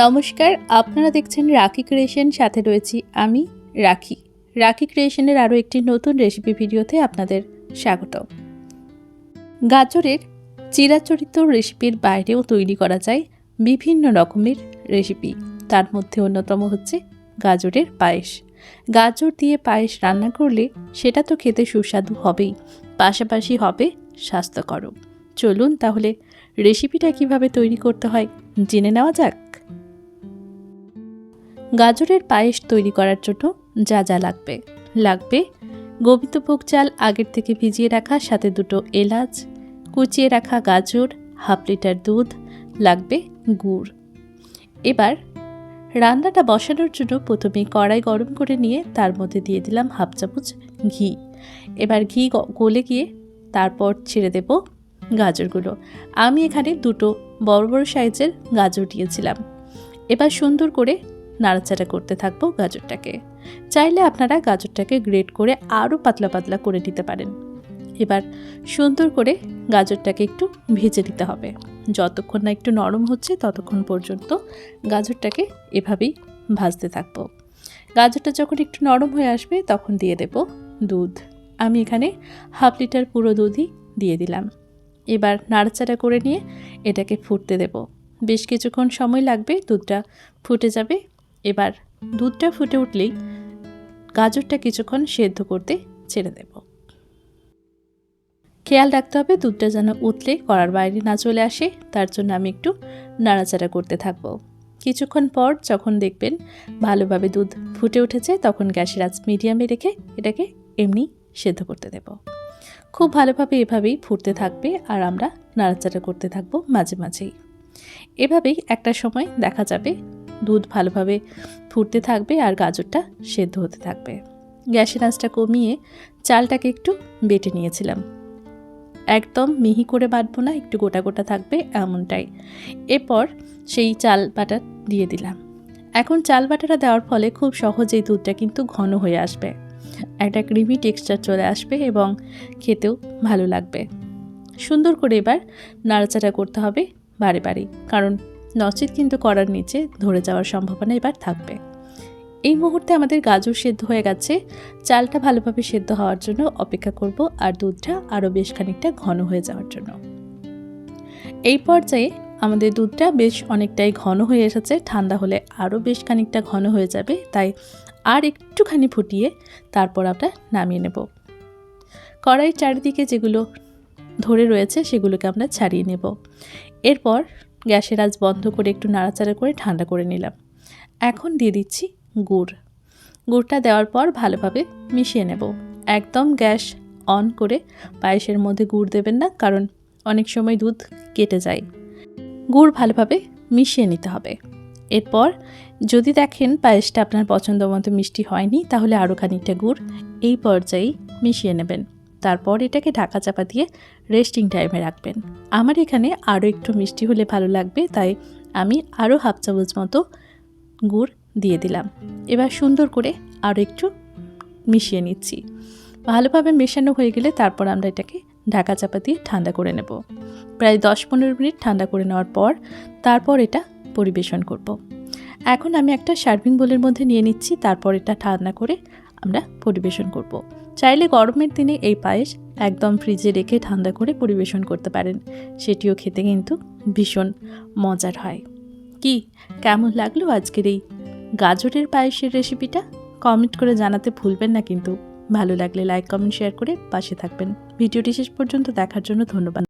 নমস্কার, আপনারা দেখছেন রাখি ক্রিয়েশন, সাথে রয়েছি আমি, রাখি। রাখি ক্রিয়েশনের আরও একটি নতুন রেসিপি ভিডিওতে আপনাদের স্বাগত গাজরের চিরাচরিত রেসিপির বাইরেও তৈরি করা যায় বিভিন্ন রকমের রেসিপি। তার মধ্যে অন্যতম হচ্ছে গাজরের পায়েস। গাজর দিয়ে পায়েস রান্না করলে সেটা তো খেতে সুস্বাদু হবেই, পাশাপাশি হবে স্বাস্থ্যকরও। চলুন তাহলে রেসিপিটা কীভাবে তৈরি করতে হয় জেনে নেওয়া যাক? গাজরের পায়েস তৈরি করার জন্য যা যা লাগবে। লাগবে গোবিন্দভোগ চাল আগের থেকে ভিজিয়ে রাখা, সাথে দুটো এলাচ, কুচিয়ে রাখা গাজর, হাফ লিটার দুধ, লাগবে গুড়। এবার রান্নাটা বসানোর জন্য প্রথমে কড়াই গরম করে নিয়ে তার মধ্যে দিয়ে দিলাম হাফ চামচ ঘি। এবার ঘি গলে গিয়ে তারপর ছেড়ে দেব গাজরগুলো। আমি এখানে দুটো বড় বড় সাইজের গাজর দিয়েছিলাম। এবার সুন্দর করে নাড়াচাড়া করতে থাকব গাজরটাকে। চাইলে আপনারা গাজরটাকে গ্রেট করে আরও পাতলা পাতলা করে নিতে পারেন। এবার সুন্দর করে গাজরটাকে একটু ভেজে নিতে হবে। যতক্ষণ না একটু নরম হচ্ছে ততক্ষণ পর্যন্ত গাজরটাকে এভাবেই ভাজতে থাকব। গাজরটা যখন একটু নরম হয়ে আসবে তখন দিয়ে দেব দুধ। আমি এখানে হাফ লিটার পুরো দুধই দিয়ে দিলাম। এবার নাড়াচাড়া করে নিয়ে এটাকে ফুটতে দেব। বেশ কিছুক্ষণ সময় লাগবে দুধটা ফুটে যাবে এবার দুধটা ফুটে উঠলেই গাজরটা কিছুক্ষণ সেদ্ধ করতে ছেড়ে দেব। খেয়াল রাখতে হবে দুধটা যেন উতলে কড়ার বাইরে না চলে আসে, তার জন্য আমি একটু নাড়াচাড়া করতে থাকব। কিছুক্ষণ পর যখন দেখবেন ভালোভাবে দুধ ফুটে উঠেছে, তখন গ্যাসের আঁচ মিডিয়ামে রেখে এটাকে এমনি সেদ্ধ করতে দেব। খুব ভালোভাবে এভাবেই ফুটতে থাকবে আর আমরা নাড়াচাড়া করতে থাকব মাঝে মাঝেই। এভাবেই একটা সময় দেখা যাবে দুধ ভালোভাবে ফুটতে থাকবে আর গাজরটা সেদ্ধ হতে থাকবে। গ্যাসের আঁচটা কমিয়ে চালটাকে একটু বেটে নিয়েছিলাম। একদম মিহি করে বাটবো না, একটু গোটা গোটা থাকবে এমনটাই। এরপর সেই চাল বাটা দিয়ে দিলাম। এখন চাল বাটাটা দেওয়ার ফলে খুব সহজেই দুধটা কিন্তু ঘন হয়ে আসবে। একটা ক্রিমি টেক্সচার চলে আসবে এবং খেতেও ভালো লাগবে। সুন্দর করে এবার নাড়াচাড়া করতে হবে বারে বারে, কারণ নচিত কিন্তু করার নিচে ধরে যাওয়ার সম্ভাবনা এবার থাকবে। এই মুহূর্তে আমাদের গাজর সেদ্ধ হয়ে গেছে। চালটা ভালোভাবে সেদ্ধ হওয়ার জন্য অপেক্ষা করব আর দুধটা আরও বেশ খানিকটা ঘন হয়ে যাওয়ার জন্য। এই পর্যায়ে আমাদের দুধটা বেশ অনেকটাই ঘন হয়ে এসেছে। ঠান্ডা হলে আরও বেশ খানিকটা ঘন হয়ে যাবে, তাই আর একটুখানি ফুটিয়ে তারপর আমরা নামিয়ে নেব। কড়াইয়ের চারিদিকে যেগুলো ধরে রয়েছে সেগুলোকে আমরা ছাড়িয়ে নেব। এরপর গ্যাসের আজ বন্ধ করে একটু নাড়াচাড়া করে ঠান্ডা করে নিলাম। এখন দিয়ে দিচ্ছি গুড়। গুড়টা দেওয়ার পর ভালোভাবে মিশিয়ে নেব। একদম গ্যাস অন করে পায়েসের মধ্যে গুড় দেবেন না, কারণ অনেক সময় দুধ কেটে যায়। গুড় ভালোভাবে মিশিয়ে নিতে হবে। এরপর যদি দেখেন পায়েসটা আপনার পছন্দ মতো মিষ্টি হয়নি, তাহলে আরও খানিকটা গুড় এই পর্যায়েই মিশিয়ে নেবেন। তারপর এটাকে ঢাকা চাপা দিয়ে রেস্টিং টাইমে রাখবেন আমার এখানে আরও একটু মিষ্টি হলে ভালো লাগবে, তাই আমি আরও হাফ চামচ মতো গুড় দিয়ে দিলাম এবার সুন্দর করে আরও একটু মিশিয়ে নিচ্ছি ভালোভাবে মেশানো হয়ে গেলে তারপর আমরা এটাকে ঢাকা চাপা দিয়ে ঠান্ডা করে নেব প্রায় দশ পনেরো মিনিট ঠান্ডা করে নেওয়ার পর তারপর এটা পরিবেশন করব। এখন আমি একটা সার্ভিং বোলের মধ্যে নিয়ে নিচ্ছি, তারপর এটা ঠান্ডা করে আমরা পরিবেশন করব। চাইলে গরমের দিনে এই পায়েস একদম ফ্রিজে রেখে ঠান্ডা করে পরিবেশন করতে পারেন। সেটিও খেতে কিন্তু ভীষণ মজার হয়। কি, কেমন লাগল আজকের এই গাজরের পায়েসের রেসিপিটা? কমেন্ট করে জানাতে ভুলবেন না কিন্তু। ভালো লাগলে লাইক, কমেন্ট, শেয়ার করে পাশে থাকবেন। ভিডিওটি শেষ পর্যন্ত দেখার জন্য ধন্যবাদ।